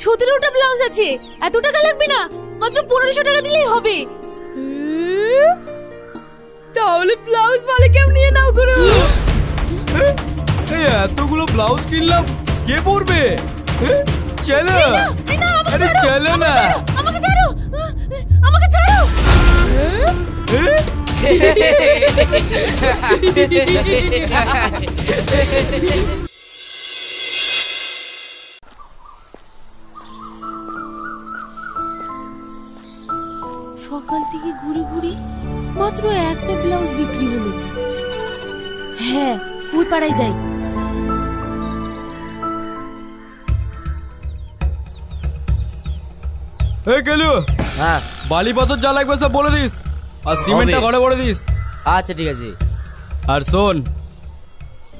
সতেরোটা ব্লাউজ আছে এত টাকা লাগবে না মাত্র পনেরোশো টাকা দিলেই হবে তাহলে ব্লাউজ বলে কেউ নিয়ে নাও করো এই এতগুলো ব্লাউজ কিনলাম কে পরবে চলো আরে ছাড়ো, চলো আমাকে না ছাড়ো, আমাকে ছাড়ো আমাকে ছাড়ো ঘুরে ঘুরে মাত্র একটা ব্লাউজ বিক্রি হলো। হ্যাঁ ওই পাড়ায় যাই। এ গেলু হ্যাঁ। বালি পাথর যা লাগবে সব বলে দিস আর সিমেন্টটা ঘরে ভরে দিস। আচ্ছা ঠিক আছে। আর শোন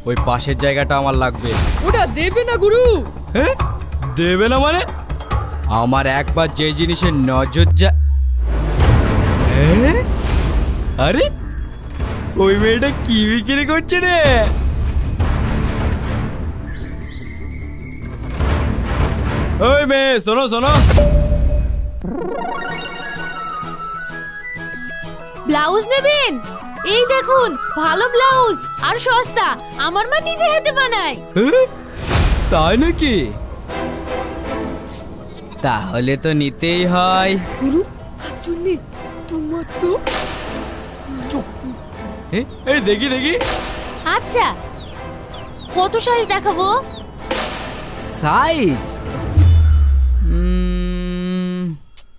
ওই পাশের জায়গাটা আমার লাগবে। ওটা দেবে না গুরু? হ্যাঁ? দেবে না মানে? আমার একবার যে জিনিসের নজর যা? আরে ওই মেয়েটা কি বিক্রি করছে রে? ওই মেয়ে শোনো শোনো। ব্লাউজ নেবেন? এই দেখুন ভালো ব্লাউজ আর সস্তা। আমার মা নিজে হাতে বানায়। এ? তাই নাকি? তাহলে তো নিতেই হয়। গুরু হাত তো এই দেখি দেখি। আচ্ছা কত সাইজ দেখাবো? সাইজ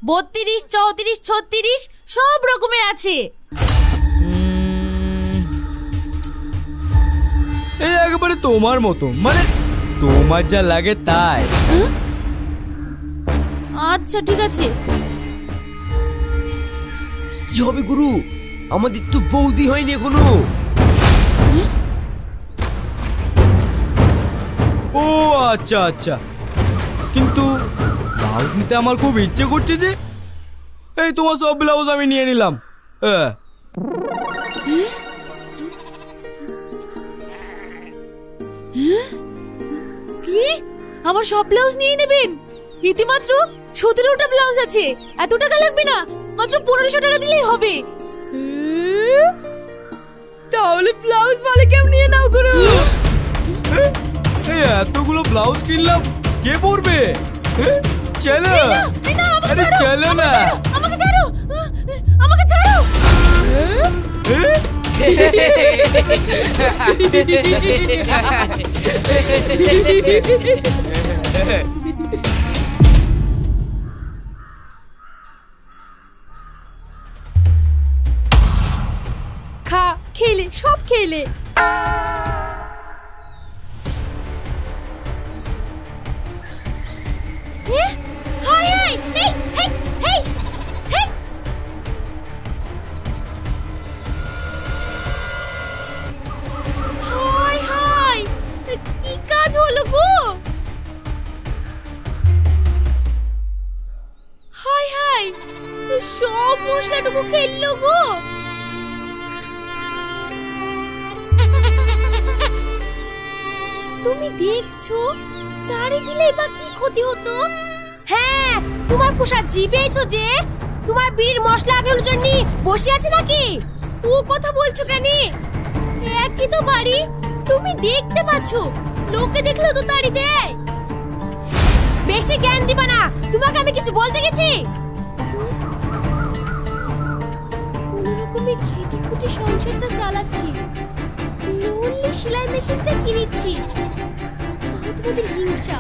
বত্রিশ চৌত্রিশ ছত্রিশ সব রকমের আছে। এই একেবারে তোমার মতো। মানে তোমার যা লাগে তাই। আচ্ছা ঠিক আছে। কি হবে, গুরু? আমাদের তো বৌদি হয়নি এখনও। ও আচ্ছা আচ্ছা। কিন্তু ব্লাউজ নিতে আমার খুব ইচ্ছে করছে যে এই তোমার সব ব্লাউজ আমি নিয়ে নিলাম। হ্যাঁ কি? আমার সব ব্লাউজ নিয়ে নেবেন? ইতিমাত্র সতেরোটা ব্লাউজ আছে। এত টাকা লাগবে না? মাত্র পনেরোশো টাকা দিলেই হবে। তাহলে ব্লাউজ বলে কেমন নিয়ে নাও এই এতগুলো ব্লাউজ কিনলাম কে পরবে? চলো আরে চলো না আমাকে ছাড়ো আমাকে ছাড়ো এ? খা খেলে সব খেলে। কি কাজ হলো গো? সব মশলাটুকু খেললো গো। তুমি দেখছ? তারে দিলে বা কি ক্ষতি হতো? হ্যাঁ তোমার পোষা জি যে? তোমার বিড়ির মশলা আগানোর জন্য বসে আছে নাকি? ও কথা বলছো কেন? একই তো বাড়ি। তুমি দেখতে পাচ্ছো। লোকে দেখলে তো তাড়ি দেয়। বেশি জ্ঞান দিবা না। তোমাকে আমি কিছু বলতে গেছি? রকমে খেটে খুটে সংসারটা চালাচ্ছি। লোনলি সেলাই মেশিনটা কিনেছি। তাও তোমাদের হিংসা।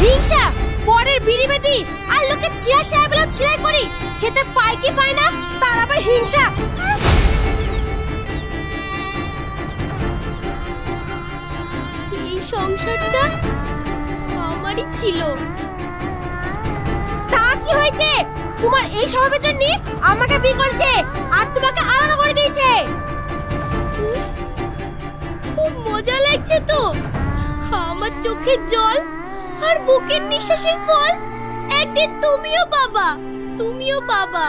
হিংসা? পরের বিড়িবেদি? আর লোকে চিয়া সাহেবলা ছিলাই করি? খেতে পায় কি পায় না? তার আবার হিংসা। এই সংসারটা আমারই ছিল। তা কি হয়েছে? তোমার এই স্বভাবের জন্য আমাকে বিয়ে করেছে আর তোমাকে আলাদা করে দিয়েছে। খুব মজা লাগছে তো। আমার চোখের জল আর বুকের নিঃশ্বাসের ফল। একদিন তুমিও পাবা তুমিও পাবা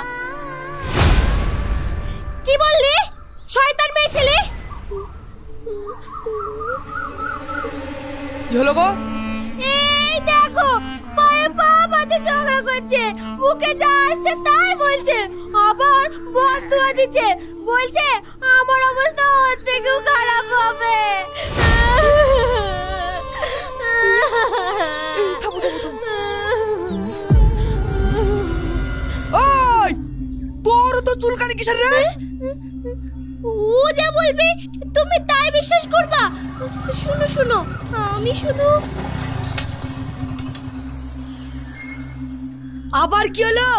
কি বললি? শয়তান মেয়ে ছেলে? কি হলো গো? এই দেখো পা সাথে ঝগড়া করছে মুখে যা আসছে তাই বলছে আবার বদুয়া দিচ্ছে বলছে আমার অবস্থা ওর থেকেও খারাপ হবে। তোর তো চুলকানি কিসের রে? ও যা বলবে তুমি তাই বিশ্বাস করবা? শুনো শুনো আমি শুধু আবার কি হলো?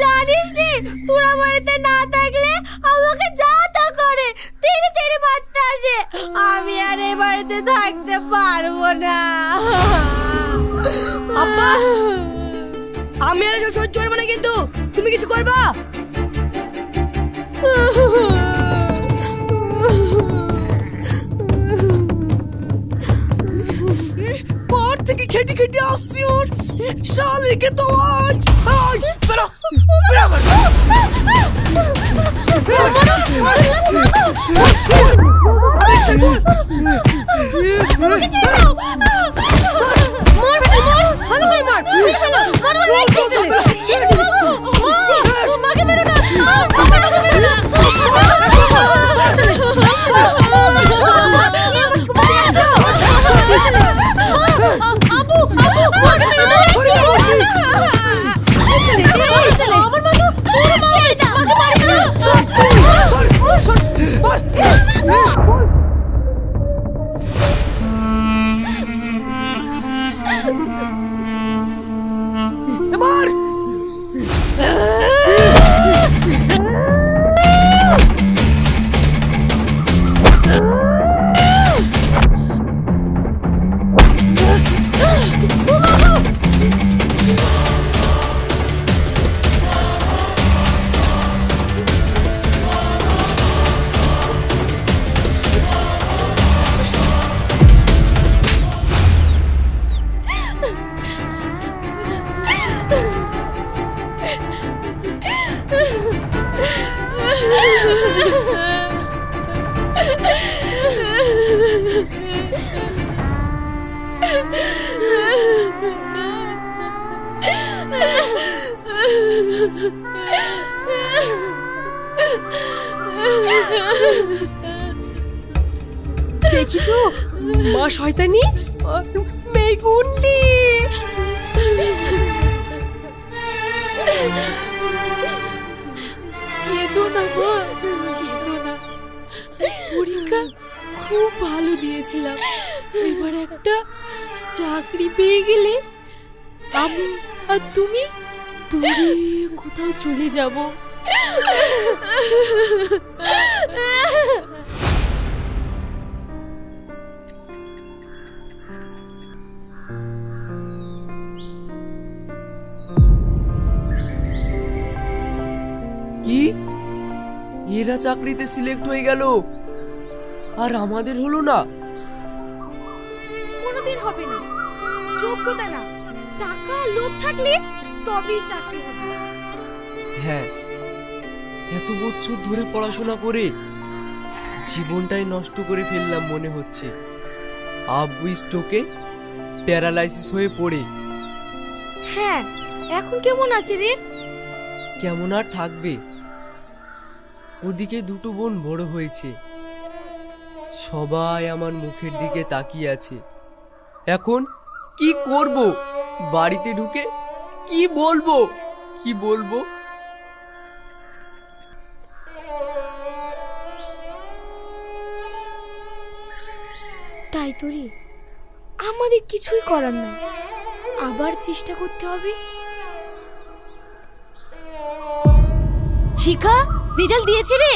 জানিস নি তোরা বাড়িতে না থাকলে আমাকে যা তা করে তেড়ে তেড়ে মারতে আসে। আমি আর এ বাড়িতে থাকতে পারব না। আব্বা! আমি আর এসব সহ্য করব না কিন্তু। তুমি কিছু করবা? খেটে খেটে আসছি ওর শালিকে তো আজ আই বেরো বেরো আমার মার বেটা মার ভালো করে মার মেরে ফেলো মারো অনেক ছেলে মাকে দেখিছো? মা শয়তানি? মেয়ে গুন্ডি কেঁদো না মা কেঁদো না পরীক্ষা খুব ভালো দিয়েছিলাম। এবার একটা চাকরি পেয়ে গেলে আমি আর তুমি দূরে কোথাও চলে যাব। এরা চাকরিতে সিলেক্ট হয়ে গেল। আর আমাদের হলো না। কোনোদিন হবে না। যোগ্যতা না। টাকা আর লোভ থাকলে তবেই চাকরি হবে। হ্যাঁ এত বছর ধরে পড়াশোনা করে জীবনটাই নষ্ট করে ফেললাম মনে হচ্ছে। আব্বু স্ট্রোকে প্যারালাইসিস হয়ে পড়ে। হ্যাঁ এখন কেমন আছে রে? কেমন আর থাকবে? ওদিকে দুটো বোন বড় হয়েছে। সবাই আমার মুখের দিকে তাকিয়ে আছে। এখন কি করব? বাড়িতে ঢুকে কি বলব? কি বলব? তাই তো রে। আমাদের কিছুই করার নাই। আবার চেষ্টা করতে হবে। শিখা? রেজাল্ট দিয়েছে রে।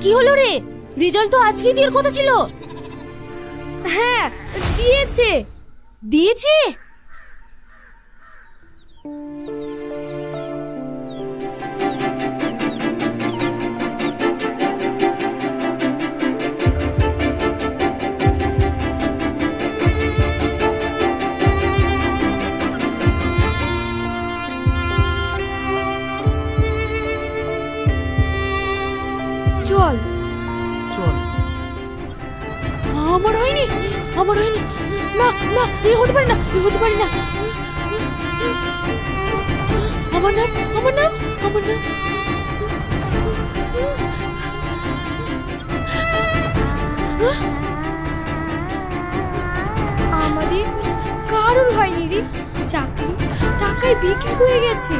কি হলো রে? রেজাল্ট তো আজকেই দেওয়ার কথা ছিল। হ্যাঁ দিয়েছে। দিয়েছে? না এ হতে পারে না এ হতে পারে না। আমার নাম আমার নাম আমার নাম। আমাদের কারোর হয়নি রে। চাকরি টাকায় বিক্রি হয়ে গেছে।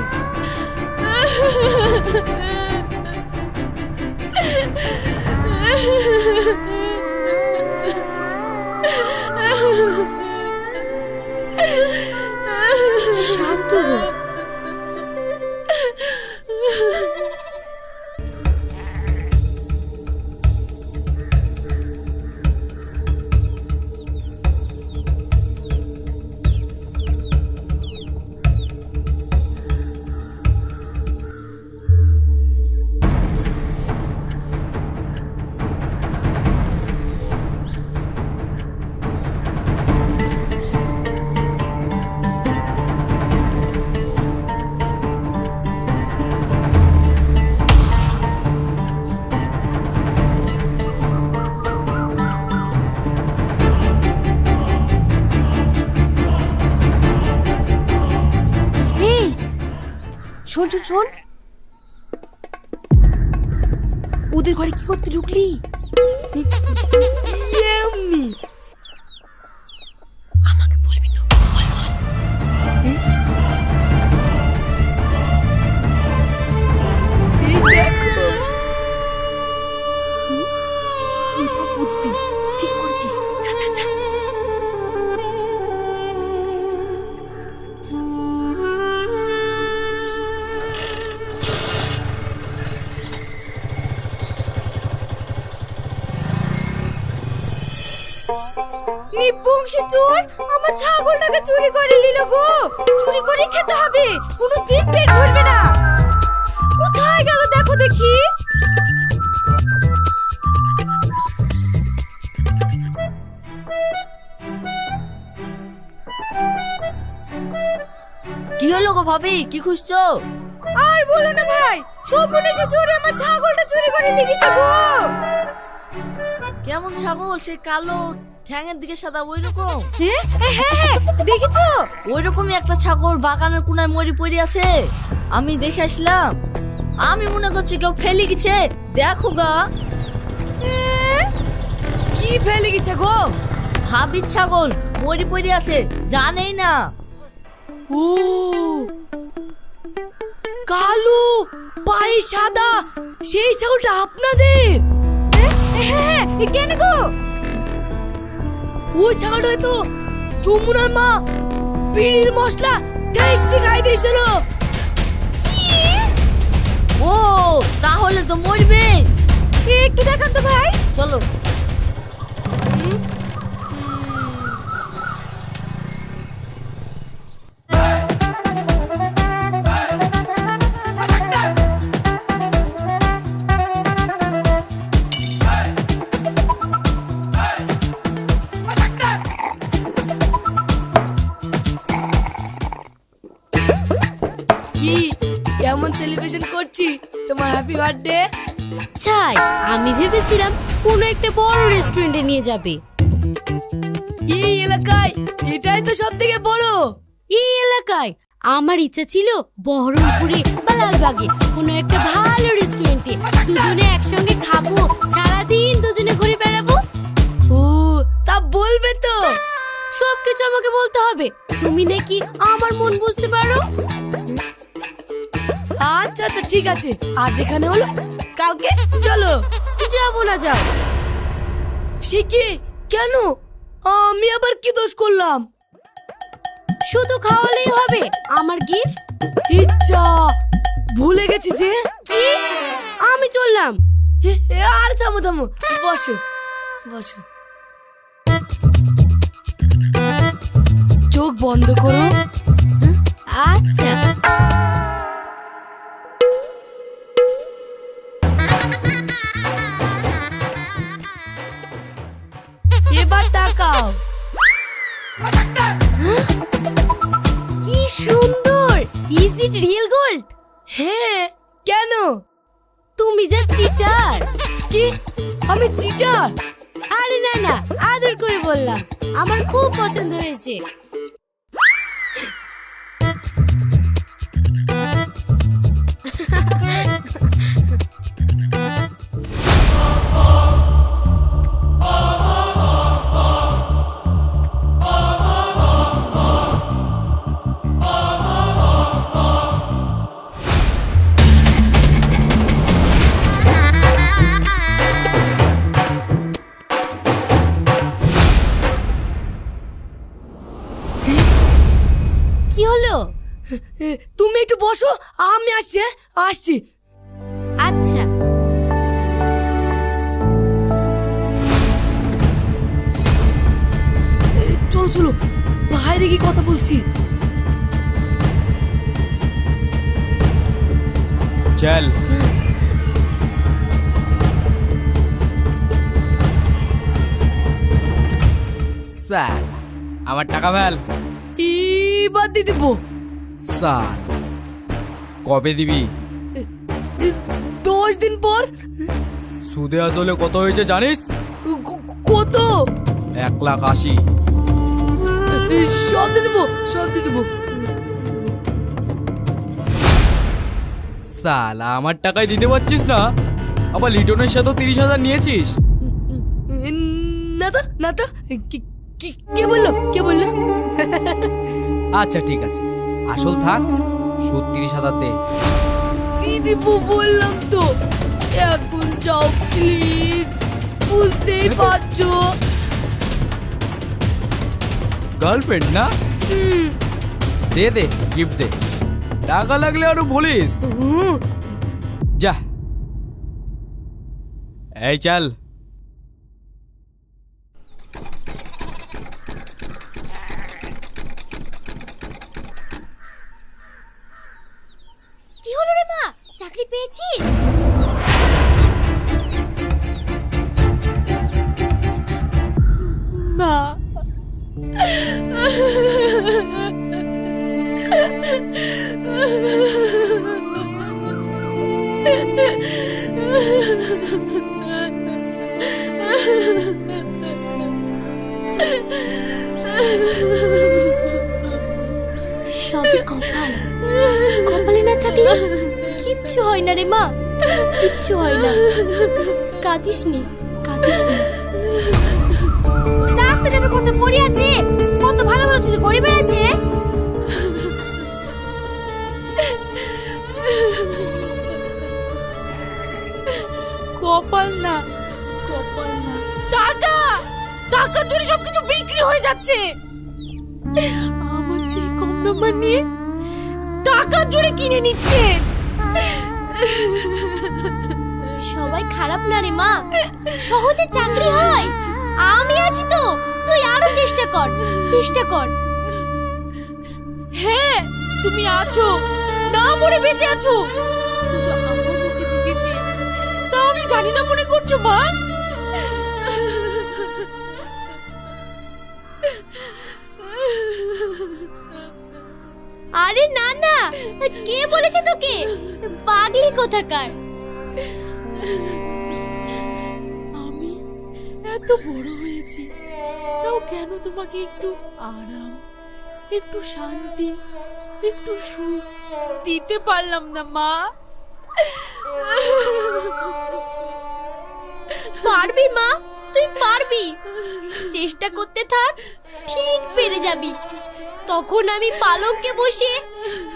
শান্ত হো শোন শোন শোন ওদের ঘরে কি করতে ঢুকলি? চুরি করে নিল গো। চুরি করে খেতে হবে। কোনো দিন পেট ভরবে না। কোথায় গেল দেখো দেখি। কি হলো গো ভাবি? কি খুঁজছো? আর বলো না ভাই মনে সে চোরে আমার ছাগলটা চুরি করে নিয়ে গেছে গো। কেমন ছাগল? সেই কালো ঠ্যাঙের দিকে সাদা ওই রকম হ্যাঁ হ্যাঁ দেখেছ? ওই রকমই একটা ছাগল বাগানের কোনায় মরি পড়ে আছে। আমি দেখে আসলাম। আমি মনে করছি কেউ ফেলে গেছে। দেখো গা? কি ফেলে গেছে গো? ভাবির ছাগল মরি পড়ে আছে জানেই না। ও কালো পায়ে সাদা সেই ছাগলটা আপনাদের? হ্যাঁ হ্যাঁ কেন গো? ওই ছাগলটা তো চুমুনার মা বিড়ির মশলা দেশি খাই দিয়েছিল। ও তাহলে তো মরবে। একটু দেখান তো ভাই। চলো। সেলিব্রেশন করছি। তোমার হ্যাপি বার্থডে ছাই আমি ভেবেছিলাম কোনো একটা বড় রেস্টুরেন্টে নিয়ে যাবে। এই এলাকায় এটাই তো সব থেকে বড়। এই এলাকায় আমার ইচ্ছা ছিল বহরমপুরে বা লালবাগে কোনো একটা ভালো রেস্টুরেন্টে দুজনে একসঙ্গে খাব সারাদিন দুজনে ঘুরে বেড়াবো। ও তা বলবে তো। সব কিছু আমাকে বলতে হবে। তুমি নাকি আমার মন বুঝতে পারো? আচ্ছা আচ্ছা ঠিক আছে। আজ এখানে হলো, কালকে চলো, যাব না, যাও। কি? কেন? আমি আবার কি দোষ করলাম? শুধু খাওয়ালেই হবে, আমার গিফট ইচ্ছা, ভুলে গেছি যে। কি? আমি চললাম। আর থামো থামো, বসো বসো। চোখ বন্ধ করো। হ্যাঁ কেন? তুমি যে চিটার কি? আমি চিটার আরে না না, আদর করে বললাম। আমার খুব পছন্দ হয়েছে। বসো আমি আসছি হ্যাঁ? আসছি। আচ্ছা। চলো চলো বাইরে গিয়ে কথা বলছি। চল। স্যার আমার টাকা ফেল। এবার দিয়ে দেবো। স্যার। কবে দিবি? দশ দিন পর? সুদে আসলে কত হয়েছে জানিস? কত? এক লাখ আশি। সব দিয়ে দেবো সব দিয়ে দেবো। সালা আমার টাকায় দিতে পারছিস না? আবার লিটনের সাথেও তিরিশ হাজার নিয়েছিস? না তো না তো কি- কি- কে বলল কে বলল? আচ্ছা ঠিক আছে। আসল থাক। সুদ তিরিশ হাজার দে। কি দিব বললাম তো। এখন যাও প্লিজ বুঝতেই পারছ। গার্লফ্রেন্ড না? দে দে গিফট দে। টাকা লাগলে আরও বলিস। হুম, যা। এই চল কি হলো রে মা চাকরি পেয়েছিস না। সবই কপাল। কপালে না থাকলে কিচ্ছু হয় না রে মা। কিচ্ছু হয় না। কাঁদিস নি কাঁদিস নি চাকরি যাবে কত পড়ে আছে। কত ভালো ভালো ছিল করে বেড়েছে কপাল না কপাল না। টাকা টাকা জন্য সবকিছু বিক্রি হয়ে যাচ্ছে। আমার যে কম নাম্বার নিয়ে টাকা জুড়ে কিনে নিচ্ছে। সবাই খারাপ না রে মা। সহজে চাকরি হয়। আমি আছি তো। তুই আরও চেষ্টা কর। চেষ্টা কর। হ্যাঁ তুমি আছো। না মরে বেঁচে আছো। আমার তা আমি জানি না মনে করছ মা। আরে না না। কে বলেছে তোকে? পাগলি কোথাকার? আমি এত বড় হয়েছি তাও কেন তোমাকে একটু আরাম একটু শান্তি একটু সুখ দিতে পারলাম না মা? পারবি মা? তুই পারবি। চেষ্টা করতে থাক ঠিক পেরে যাবি। তখন আমি পালঙ্কে বসে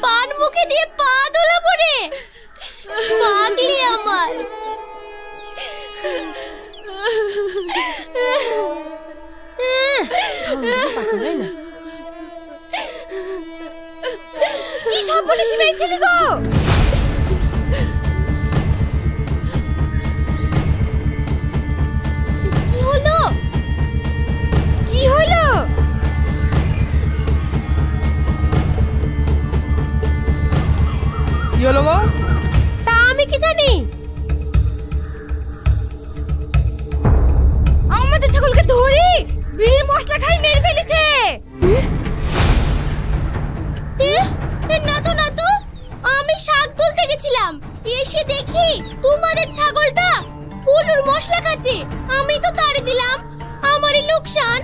পান মুখে দিয়ে পা দোলাবো রে। পাগলি আমার। কি সব বলে শিখাইছিলি গো? কি হলো? হলো গো? তা আমি কি জানি? আমাদের ছাগলকে ধরি! বিল মশলা খাই মেরে ফেলেছে! না তো না তো! আমি শাক তুলতে গেছিলাম। এসে দেখি তোমাদের ছাগলটা পুলুর মশলা খাচ্ছে। আমি তো তাড়ি দিলাম। আমারই লোকসান।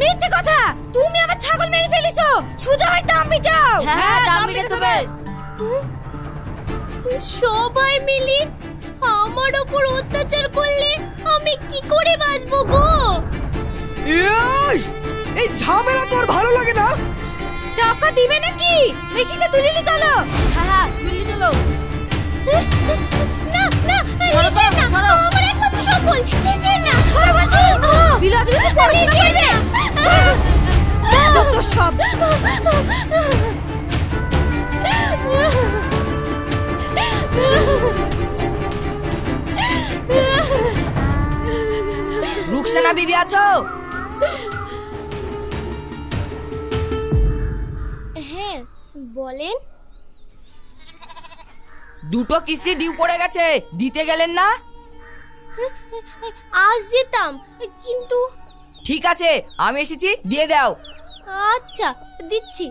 মিথ্যে কথা! তুমি আমার ছাগল মেরে ফেলেছো! সোজা হয় দাম মিটাও! হ্যাঁ দাম হ্যাঁ, মিটাতে হবে। সবাই মিলে আমার ওপর অত্যাচার করলে আমি কি করে বাঁচবো গো এই ঝামেলা তোর ভালো লাগে না টাকা দিবে নাকি মেশিনটা তুলে নিয়ে চলো হ্যাঁ হ্যাঁ দিল্লি চলো না না সরো, না সরো। আমার একমাত্র সম্বল লিজেন না সরো বলছি দিলে আজ বেশি পড়াশোনা করবে যত সব রুকসানা বিবি আছো? হ্যাঁ বলেন। দুটো কিস্তি ডিউ পড়ে গেছে দিতে গেলেন না? আজ যেতাম কিন্তু ঠিক আছে আমি এসেছি দিয়ে দাও। আচ্ছা দিচ্ছি।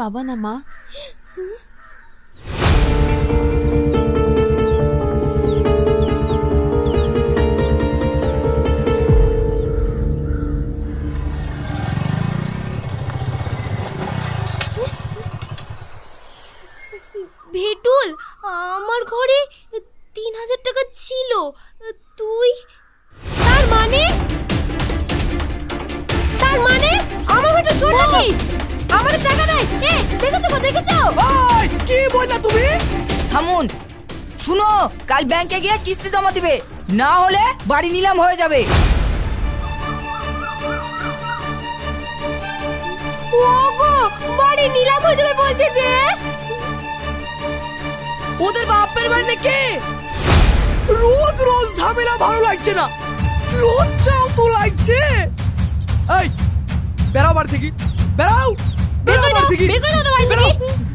আর বাড়ি নিলাম হয়ে যাবে। ওগো বাড়ি নিলাম হয়ে যাবে বলছে যে। ওদের বাপের বাড়িতে কে? রোজ রোজ ঝামেলা ভালো লাগছে না। লজ্জাও তো লাগছে। এই বেরাও বাড়ি থেকে। বেরাও বেরাও বাড়ি থেকে। বের